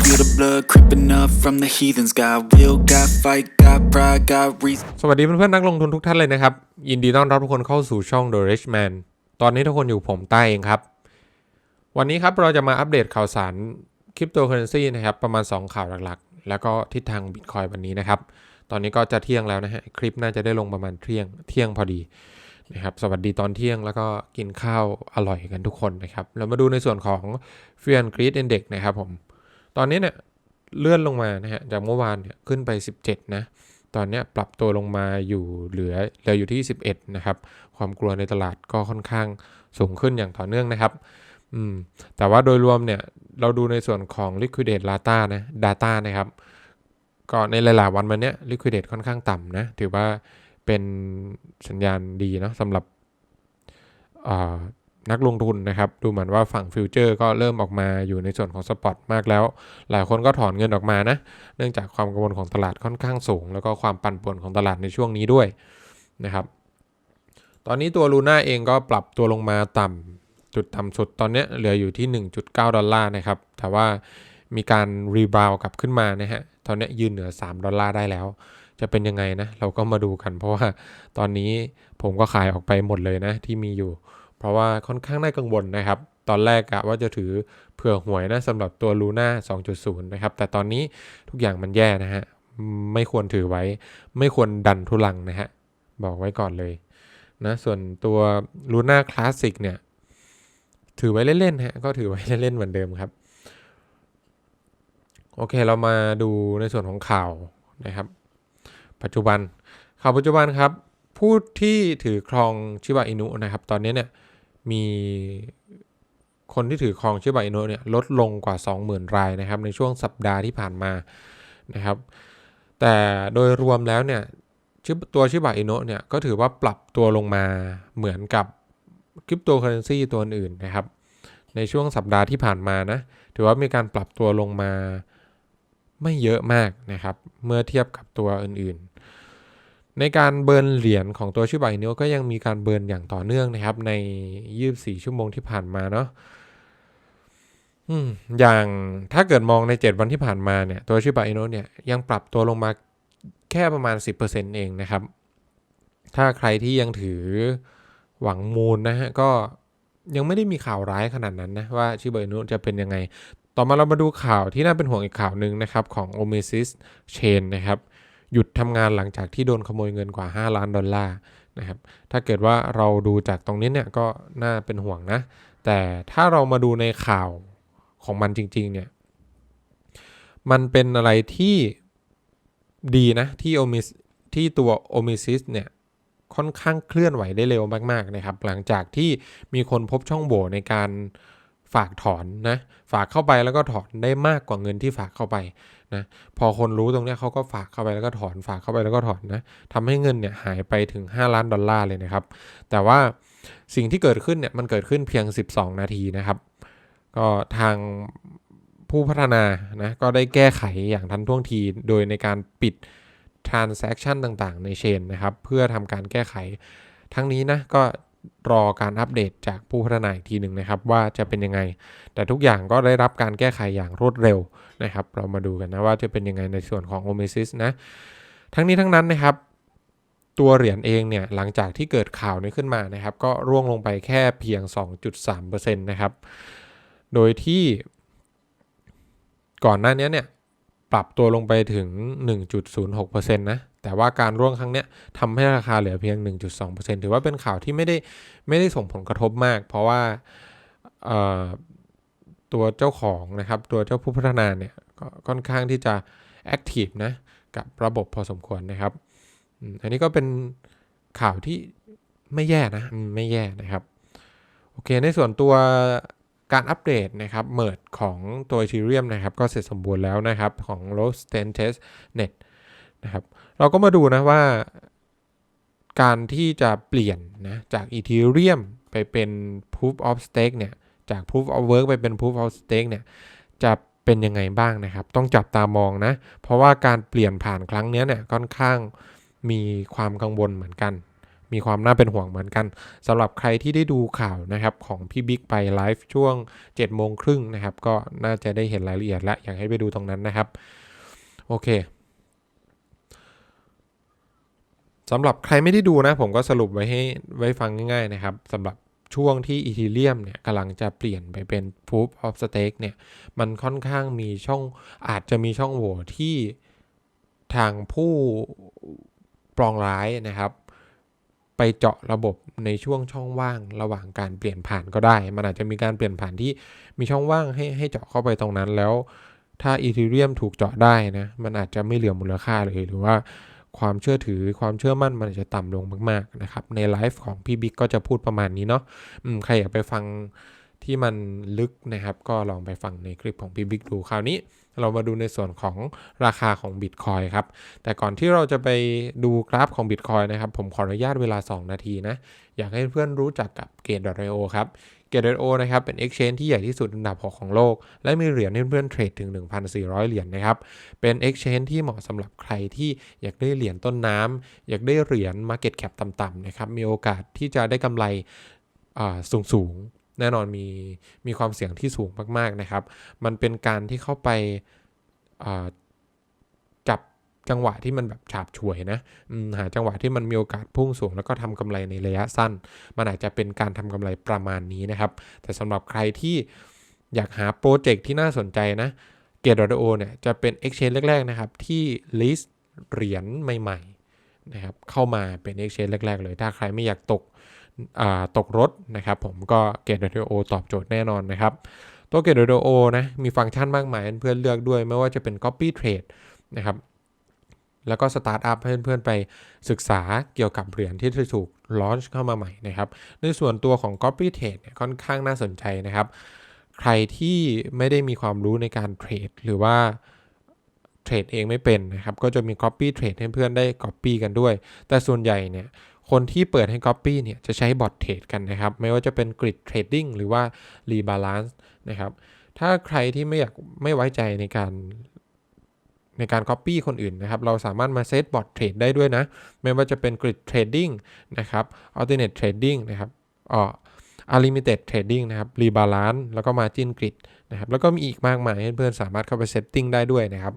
Feel the blood creeping up from the heathens. Got will, got fight, got pride, got reason. สวัสดีเพื่อนๆนักลงทุนทุกท่านเลยนะครับ ยินดีต้อนรับทุกคนเข้าสู่ช่อง The Rich Man ตอนนี้ทุกคนอยู่ผมใต้เองครับ วันนี้ครับเราจะมาอัปเดตข่าวสารคริปโตเคอเรนซีนะครับ ประมาณ 2 ข่าวหลักๆ แล้วก็ทิศทางบิตคอยวันนี้นะครับ ตอนนี้ก็จะเที่ยงแล้วนะฮะ คลิปน่าจะได้ลงประมาณเที่ยงเที่ยงพอดีนะครับสวัสดีตอนเที่ยงแล้วก็กินข้าวอร่อยกันทุกคนนะครับ เรามาดูในส่วนของ f e a r and Greed Index นะครับผม ตอนนี้เนี่ยเลื่อนลงมานะฮะจากเมื่อวานเนี่ยขึ้นไป 17 นะ ตอนนี้ปรับตัวลงมาอยู่เหลือเหลืออยู่ที่ 11 นะครับ ความกลัวในตลาดก็ค่อนข้างสูงขึ้นอย่างต่อเนื่องนะครับอืมแต่ว่าโดยรวมเนี่ยเราดูในส่วนของ liquidate data นะ data นะครับ ก็ในหลายๆวันมาเนี้ย liquidate ค่อนข้างต่ำนะ ถือว่าเป็นสัญญาณดีเนาะสำหรับอ่า นักลงทุนนะครับ ดูเหมือนว่าฝั่งฟิวเจอร์ก็เริ่มออกมาอยู่ในส่วนของสปอตมากแล้ว หลายคนก็ถอนเงินออกมานะ เนื่องจากความกังวลของตลาดค่อนข้างสูง แล้วก็ความปั่นป่วนของตลาดในช่วงนี้ด้วยนะครับ ตอนนี้ตัวลูน่าเองก็ปรับตัวลงมาต่ำจุดต่ำสุดตอนนี้เหลืออยู่ที่ 1.9 ดอลลาร์นะครับ แต่ว่ามีการรีบาวกลับขึ้นมานะฮะ ตอนนี้ยืนเหนือ 3 ดอลลาร์ได้แล้ว จะเป็นยังไงนะ เราก็มาดูกัน เพราะว่าตอนนี้ผมก็ขายออกไปหมดเลยนะที่มีอยู่ เพราะว่าค่อนข้างน่ากังวลนะครับ ตอนแรกกะว่าจะถือเผื่อหวยนะสำหรับตัวลูน่า2.0 นะครับ แต่ตอนนี้ทุกอย่างมันแย่นะฮะ ไม่ควรถือไว้ ไม่ควรดันทุลังนะฮะ บอกไว้ก่อนเลยนะส่วนตัวลูน่าคลาสสิกเนี่ย ถือไว้เล่นๆฮะก็ถือไว้เล่นๆเหมือนเดิมครับ โอเคเรามาดูในส่วนของข่าวนะครับ ปัจจุบันข่าวปัจจุบันครับ ผู้ที่ถือครองชิบะอินุนะครับ ตอนนี้เนี่ย มีคนที่ถือครองชิบะอินุเนี่ยลดลงกว่า 20,000 รายนะครับ ในช่วงสัปดาห์ที่ผ่านมานะครับ แต่โดยรวมแล้วเนี่ยชิบตัวชิบะอินุเนี่ยก็ถือว่าปรับตัวลงมาเหมือนกับคริปโตเคอเรนซีตัวอื่นนะครับ ในช่วงสัปดาห์ที่ผ่านมานะถือว่ามีการปรับตัวลงมาไม่เยอะมากนะครับ เมื่อเทียบกับตัวอื่นๆ ในการเบิร์นเหรียญของตัวชิบะอินุก็ยังมีการเบิร์นอย่างต่อเนื่องนะครับ ใน 24 ชั่วโมงที่ผ่านมาเนาะอย่างถ้าเกิดมองใน 7 วันที่ผ่านมาเนี่ย ตัวชิบะอินุเนี่ยยังปรับตัวลงมาแค่ประมาณ 10%เองนะครับ ถ้าใครที่ยังถือหวังมูลนะฮะ ก็ยังไม่ได้มีข่าวร้ายขนาดนั้นนะ ว่าชิบะอินุจะเป็นยังไง ต่อมาเรามาดูข่าวที่น่าเป็นห่วงอีกข่าวหนึ่งนะครับ ของ o m e s i s Chain นะครับ หยุดทำงานหลังจากที่โดนขโมยเงินกว่า 5 ล้านดอลลาร์นะครับถ้าเกิดว่าเราดูจากตรงนี้เนี่ยก็น่าเป็นห่วงนะ แต่ถ้าเรามาดูในข่าวของมันจริงๆเนี่ยมันเป็นอะไรที่ดีนะที่โอมิสที่ตัวโอมิซิสเนี่ยค่อนข้างเคลื่อนไหวได้เร็วมากๆนะครับ หลังจากที่มีคนพบช่องโหว่ในการ ฝากถอนนะ ฝากเข้าไปแล้วก็ถอนได้มากกว่าเงินที่ฝากเข้าไปนะพอคนรู้ตรงนี้เขาก็ฝากเข้าไปแล้วก็ถอน ฝากเข้าไปแล้วก็ถอนนะทำให้เงินเนี่ยหายไปถึง 5 ล้านดอลลาร์เลยนะครับ แต่ว่าสิ่งที่เกิดขึ้นเนี่ยมันเกิดขึ้นเพียง 12 นาทีนะครับ ก็ทางผู้พัฒนานะก็ได้แก้ไขอย่างทันท่วงทีโดยในการปิด transaction ต่างๆ ในเชนนะครับ เพื่อทำการแก้ไขทั้งนี้นะก็ รอการอัปเดตจากผู้พัฒนาอีกทีหนึ่งนะครับ ว่าจะเป็นยังไง แต่ทุกอย่างก็ได้รับการแก้ไขอย่างรวดเร็วนะครับ เรามาดูกันนะว่าจะเป็นยังไงในส่วนของ o m e s i s นะ ทั้งนี้ทั้งนั้นนะครับ ตัวเหรียญเองเนี่ยหลังจากที่เกิดข่าวนี้ขึ้นมานะครับ ก็ร่วงลงไปแค่เพียง 2.3%นะครับ โดยที่ก่อนหน้านี้เนี่ย ปรับตัวลงไปถึง 1.06%นะ แต่ว่าการร่วงครั้งเนี้ยทำให้ราคาเหลือเพียง 1.2%ถือว่าเป็นข่าวที่ไม่ได้ไม่ได้ส่งผลกระทบมาก เพราะว่าตัวเจ้าของนะครับ ตัวเจ้าผู้พัฒนาเนี่ยก็ค่อนข้างที่จะแอคทีฟนะกับระบบพอสมควรนะครับ อันนี้ก็เป็นข่าวที่ไม่แย่นะ ไม่แย่นะครับ โอเค ในส่วนตัว การอัปเดตนะครับเมิร์ดของตัว Ethereum นะครับก็เสร็จสมบูรณ์แล้วนะครับของ r o s t e n t e s Net นะครับเราก็มาดูนะว่า การที่จะเปลี่ยนนะจาก Ethereum ไปเป็น Proof of Stake เนี่ยจาก Proof of Work ไปเป็น Proof of Stake เนี่ยจะเป็นยังไงบ้างนะครับ ต้องจับตามองนะ เพราะว่าการเปลี่ยนผ่านครั้งนี้เนี่ยค่อนข้างมีความกังวลเหมือนกัน มีความน่าเป็นห่วงเหมือนกันสำหรับใครที่ได้ดูข่าวนะครับของพี่บิ๊กไปไลฟ์ช่วง7โมงครึ่งนะครับก็น่าจะได้เห็นรายละเอียดแล้วอยากให้ไปดูตรงนั้นนะครับ โอเคสำหรับใครไม่ได้ดูนะ ผมก็สรุปไว้ให้ไว้ฟังง่ายๆนะครับสำหรับช่วงที่อีทีเรียมเนี่ยกำลังจะเปลี่ยนไปเป็น proof of stake เนี่ยมันค่อนข้างมีช่องอาจจะมีช่องโหว่ที่ทางผู้ปลองร้ายนะครับ ไปเจาะระบบในช่วงช่องว่างระหว่างการเปลี่ยนผ่านก็ได้ มันอาจจะมีการเปลี่ยนผ่านที่มีช่องว่างให้ให้เจาะเข้าไปตรงนั้นแล้วถ้าอีทีเรียมถูกเจาะได้นะ มันอาจจะไม่เหลือมูลค่าเลย หรือว่าความเชื่อถือความเชื่อมั่นมันอาจจะต่ำลงมาก ๆ นะครับ ในไลฟ์ของพี่บิ๊กก็จะพูดประมาณนี้เนาะใครอยากไปฟัง ที่มันลึกนะครับ ก็ลองไปฟังในคลิปของพี่บิ๊กดูคราวนี้เรามาดูในส่วนของราคาของบิตคอยครับ แต่ก่อนที่เราจะไปดูกราฟของบิตคอยนะครับ ผมขออนุญาตเวลา 2 นาทีนะ อยากให้เพื่อนรู้จักกับ Gate.io ครับ Gate.io นะครับ เป็น Exchange ที่ใหญ่ที่สุดอันดับ 6 ของโลก และมีเหรียญให้เพื่อนเทรดถึง 1,400 เหรียญนะครับ เป็น Exchange ที่เหมาะสำหรับใครที่อยากได้เหรียญต้นน้ำอยากได้เหรียญ Market Cap ต่ำๆนะครับ มีโอกาสที่จะได้กำไรสูงสูง แน่นอนมีมีความเสี่ยงที่สูงมาก ๆนะครับ มันเป็นการที่เข้าไปจับจังหวะที่มันแบบฉาบฉวยนะหาจังหวะที่มันมีโอกาสพุ่งสูง แล้วก็ทำกำไรในระยะสั้น มันอาจจะเป็นการทำกำไรประมาณนี้นะครับ แต่สำหรับใครที่อยากหาโปรเจกต์ที่น่าสนใจนะเกตดโอเนี่ยจะเป็น Exchange แรก ๆ นะครับ ที่ list เหรียญใหม่ ๆ นะครับ เข้ามาเป็น Exchange แรก ๆ เลย ถ้าใครไม่อยากตก ตกรถนะครับผมก็เกตดโอตอบโจทย์แน่นอนนะครับตัวเกตดโอนะมีฟังก์ชันมากมายเพื่อนเลือกด้วย ไม่ว่าจะเป็น Copy Trade นะครับแล้วก็สตาร์ทอัพให้เพื่อนๆไปศึกษาเกี่ยวกับเหรียญที่จะถูกลอนช์เข้ามาใหม่นะครับ ในส่วนตัวของ Copy Trade เนี่ยค่อนข้างน่าสนใจนะครับ ใครที่ไม่ได้มีความรู้ในการเทรดหรือว่าเทรดเองไม่เป็นนะครับ ก็จะมี Copy Trade ให้เพื่อนได้ Copy กันด้วย แต่ส่วนใหญ่เนี่ย คนที่เปิดให้ Copy เนี่ยจะใช้บอทเทรดกันนะครับ ไม่ว่าจะเป็น Grid Trading หรือว่า Rebalance นะครับ ถ้าใครที่ไม่อยากไม่ไว้ใจในการในการ Copy คนอื่นนะครับ เราสามารถมาเซตบอทเทรดได้ด้วยนะ ไม่ว่าจะเป็น Grid Trading นะครับ Alternate Trading นะครับอ๋อ Unlimited Trading นะครับ Rebalance แล้วก็ Margin Grid นะครับ แล้วก็มีอีกมากมายเพื่อนสามารถเข้าไปเซตติ้งได้ด้วยนะครับ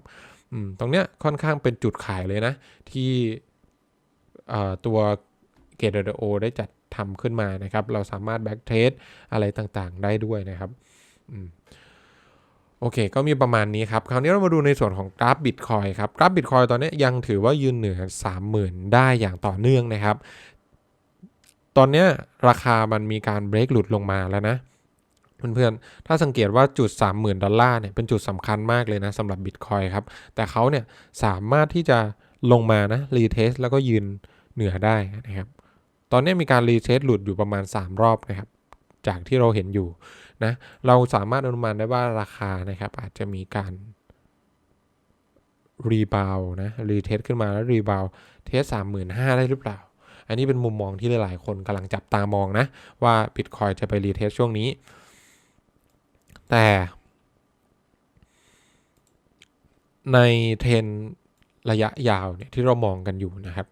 ตรงเนี้ยค่อนข้างเป็นจุดขายเลยนะ ที่ตัว g a t e o ได้จัดทำขึ้นมานะครับ เราสามารถ back trade อะไรต่างๆ ได้ด้วยนะครับโอเค ก็มีประมาณนี้ครับ คราวนี้เรามาดูในส่วนของกราฟบิตคอยครับ กราฟบิตคอยตอนนี้ยังถือว่ายืนเหนือ 30,000 ได้อย่างต่อเนื่องนะครับ ตอนนี้ราคามันมีการเบรกหลุดลงมาแล้วนะเพื่อนๆ ถ้าสังเกตว่าจุด 30,000 ดอลลาร์เนี่ยเป็นจุดสำคัญมากเลยนะสำหรับบิตคอยครับ แต่เขาเนี่ยสามารถที่จะลงมานะรีเทสแล้วก็ยืนเหนือได้นะครับ ตอนนี้มีการรีเทสหลุดอยู่ประมาณ 3 รอบนะครับ จากที่เราเห็นอยู่นะ เราสามารถอนุมานได้ว่าราคานะครับ อาจจะมีการรีบาวนะรีเทสขึ้นมาแล้วรีบาวเทสสามหมื่นห้าได้หรือเปล่า อันนี้เป็นมุมมองที่หลายๆ คนกำลังจับตามองนะ ว่าบิตคอยจะไปรีเทสช่วงนี้ แต่ในเทรนระยะยาวเนี่ยที่เรามองกันอยู่นะครับ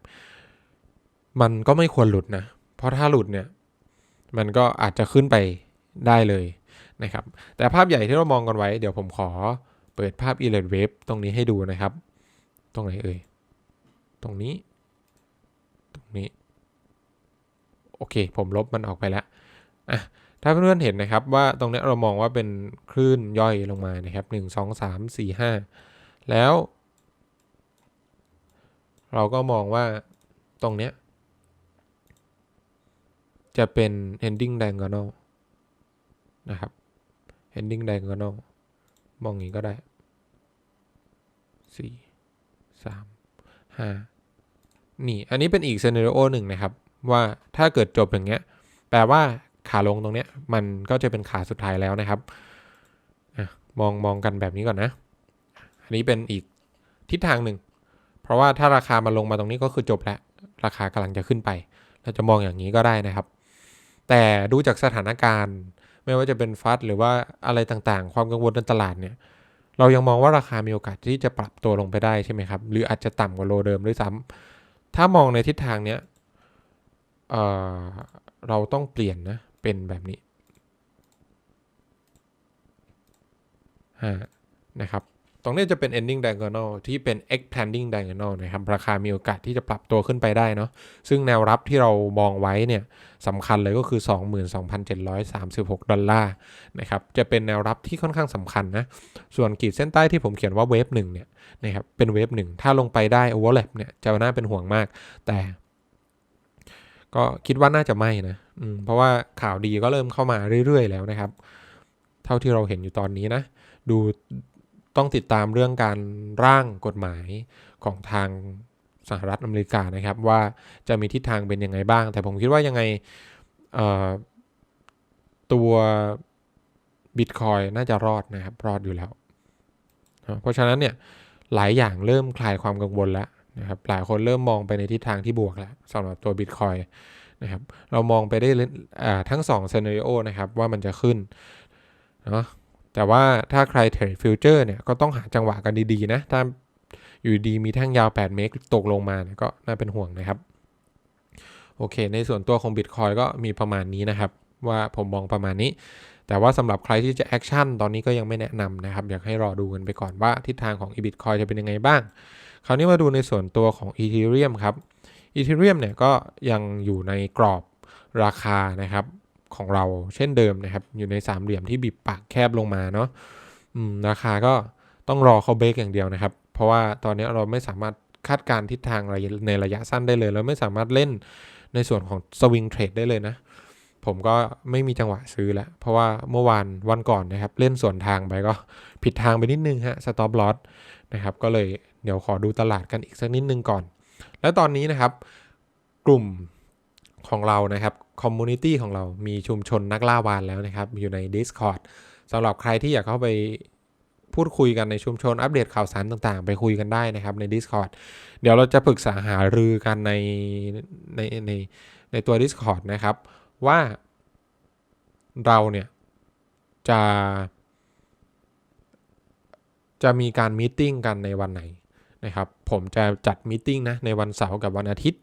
มันก็ไม่ควรหลุดนะ เพราะถ้าหลุดเนี่ย มันก็อาจจะขึ้นไปได้เลยนะครับ แต่ภาพใหญ่ที่เรามองกันไว้ เดี๋ยวผมขอเปิดภาพ e l e t Wave ตรงนี้ให้ดูนะครับ ตรงไหนเอ่ย ตรงนี้ ตรงนี้ โอเค ผมลบมันออกไปแล้วอะถ้าเพื่อนๆเห็นนะครับว่าตรงนี้เรามองว่าเป็นคลื่นย่อยลงมานะครับ1 2 3 4 5 แล้ว เราก็มองว่าตรงเนี้ย จะเป็น ending diagonal นะครับ ending diagonal มองอย่างนี้ก็ได้ 4 3 5 นี่ อันนี้เป็นอีก scenario หนึ่งนะครับ ว่าถ้าเกิดจบอย่างเงี้ย แปลว่าขาลงตรงเนี้ย มันก็จะเป็นขาสุดท้ายแล้วนะครับมองมองกันแบบนี้ก่อนนะ อันนี้เป็นอีกทิศทางหนึ่ง เพราะว่าถ้าราคามาลงมาตรงนี้ก็คือจบแล้ว ราคากำลังจะขึ้นไป เราจะมองอย่างนี้ก็ได้นะครับ แต่ดูจากสถานการณ์ ไม่ว่าจะเป็นฟัดหรือว่าอะไรต่างๆ ความกังวลในตลาดเนี่ย เรายังมองว่าราคามีโอกาสที่จะปรับตัวลงไปได้ใช่ไหมครับ หรืออาจจะต่ำกว่าโลเดิมด้วยซ้ำถ้ามองในทิศทางเนี้ยเเราต้องเปลี่ยนนะ เป็นแบบนี้ฮะนะครับ ตรงนี้จะเป็น ending diagonal ที่เป็น expanding diagonal นะครับ ราคามีโอกาสที่จะปรับตัวขึ้นไปได้เนาะ ซึ่งแนวรับที่เรามองไว้เนี่ยสำคัญเลยก็คือ 22,736 ดอลลาร์นะครับ จะเป็นแนวรับที่ค่อนข้างสำคัญนะ ส่วนขีดเส้นใต้ที่ผมเขียนว่าเวฟหนึ่งเนี่ยนะครับเป็นเวฟหนึ่งถ้าลงไปได้ overlap เนี่ยจะน่าเป็นห่วงมาก แต่ก็คิดว่าน่าจะไม่นะเพราะว่าข่าวดีก็เริ่มเข้ามาเรื่อยๆ แล้วนะครับ เท่าที่เราเห็นอยู่ตอนนี้นะ ดู ต้องติดตามเรื่องการร่างกฎหมายของทางสหรัฐอเมริกานะครับ ว่าจะมีทิศทางเป็นยังไงบ้าง แต่ผมคิดว่ายังไงตัวบิตคอยน่าจะรอดนะครับ รอดอยู่แล้ว เพราะฉะนั้นเนี่ยหลายอย่างเริ่มคลายความกังวลแล้วนะครับหลายคนเริ่มมองไปในทิศทางที่บวกแล้วสำหรับตัวบิตคอยนะครับเรามองไปได้ทั้ง2 scenario นะครับว่ามันจะขึ้นเนาะ แต่ว่าถ้าใครเทรดฟิวเจอร์เนี่ยก็ต้องหาจังหวะกันดีๆนะ ถ้าอยู่ดีมีแท่งยาว 8 เมตรตกลงมาเนี่ยก็น่าเป็นห่วงนะครับ โอเค ในส่วนตัวของ Bitcoin ก็มีประมาณนี้นะครับ ว่าผมมองประมาณนี้ แต่ว่าสำหรับใครที่จะแอคชั่นตอนนี้ก็ยังไม่แนะนำนะครับ อยากให้รอดูกันไปก่อนว่าทิศทางของ Bitcoin จะเป็นยังไงบ้าง คราวนี้มาดูในส่วนตัวของ Ethereum ครับ Ethereum เนี่ยก็ยังอยู่ในกรอบราคานะครับ ของเราเช่นเดิมนะครับ อยู่ในสามเหลี่ยมที่บีบปากแคบลงมาเนาะราคาก็ต้องรอเขาเบรกอย่างเดียวนะครับ เพราะว่าตอนนี้เราไม่สามารถคาดการณ์ทิศทางระยะในระยะสั้นได้เลย เราไม่สามารถเล่นในส่วนของสวิงเทรดได้เลยนะ ผมก็ไม่มีจังหวะซื้อแล้ว เพราะว่าเมื่อวานวันก่อนนะครับ เล่นส่วนทางไปก็ผิดทางไปนิดนึงฮะสต็อปลอสนะครับก็เลยเดี๋ยวขอดูตลาดกันอีกสักนิดนึงก่อน แล้วตอนนี้นะครับ กลุ่ม ของเรานะครับคอมมูนิตี้ของเรามีชุมชนนักล่าวานแล้วนะครับ อยู่ใน Discord สำหรับใครที่อยากเข้าไปพูดคุยกันในชุมชนอัปเดตข่าวสารต่างๆ ไปคุยกันได้นะครับใน Discord เดี๋ยวเราจะปรึกษาหารือกันในในในในตัว Discord นะครับ ว่าเราเนี่ย จะ จะมีการมีติ้งกันในวันไหนนะครับ ผมจะจัดมีติ้งนะในวันเสาร์กับวันอาทิตย์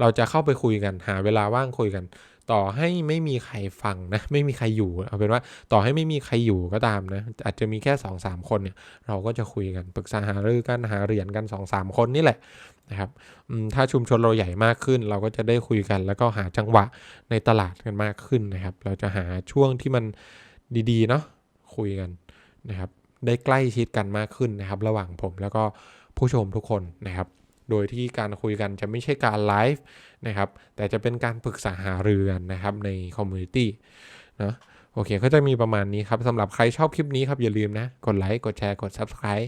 เราจะเข้าไปคุยกันหาเวลาว่างคุยกัน ต่อให้ไม่มีใครฟังนะไม่มีใครอยู่เอาเป็นว่าต่อให้ไม่มีใครอยู่ก็ตามนะอาจจะมีแค่2อสามคนเนี่ยเราก็จะคุยกันปรึกษาหารือกันหาเหรียญกัน2อสามคนนี่แหละนะครับถ้าชุมชนเราใหญ่มากขึ้น เราก็จะได้คุยกัน แล้วก็หาจังหวะในตลาดกันมากขึ้นนะครับ เราจะหาช่วงที่มันดีๆเนาะคุยกันนะครับ ได้ใกล้ชิดกันมากขึ้นนะครับ ระหว่างผมแล้วก็ผู้ชมทุกคนนะครับ โดยที่การคุยกันจะไม่ใช่การไลฟ์นะครับแต่จะเป็นการปรึกษาหารือกันนะครับในคอมมูนิตี้นะโอเคก็จะมีประมาณนี้ครับสำหรับใครชอบคลิปนี้ครับอย่าลืมนะ กดไลค์กดแชร์กด Subscribe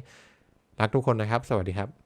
รักทุกคนนะครับ สวัสดีครับ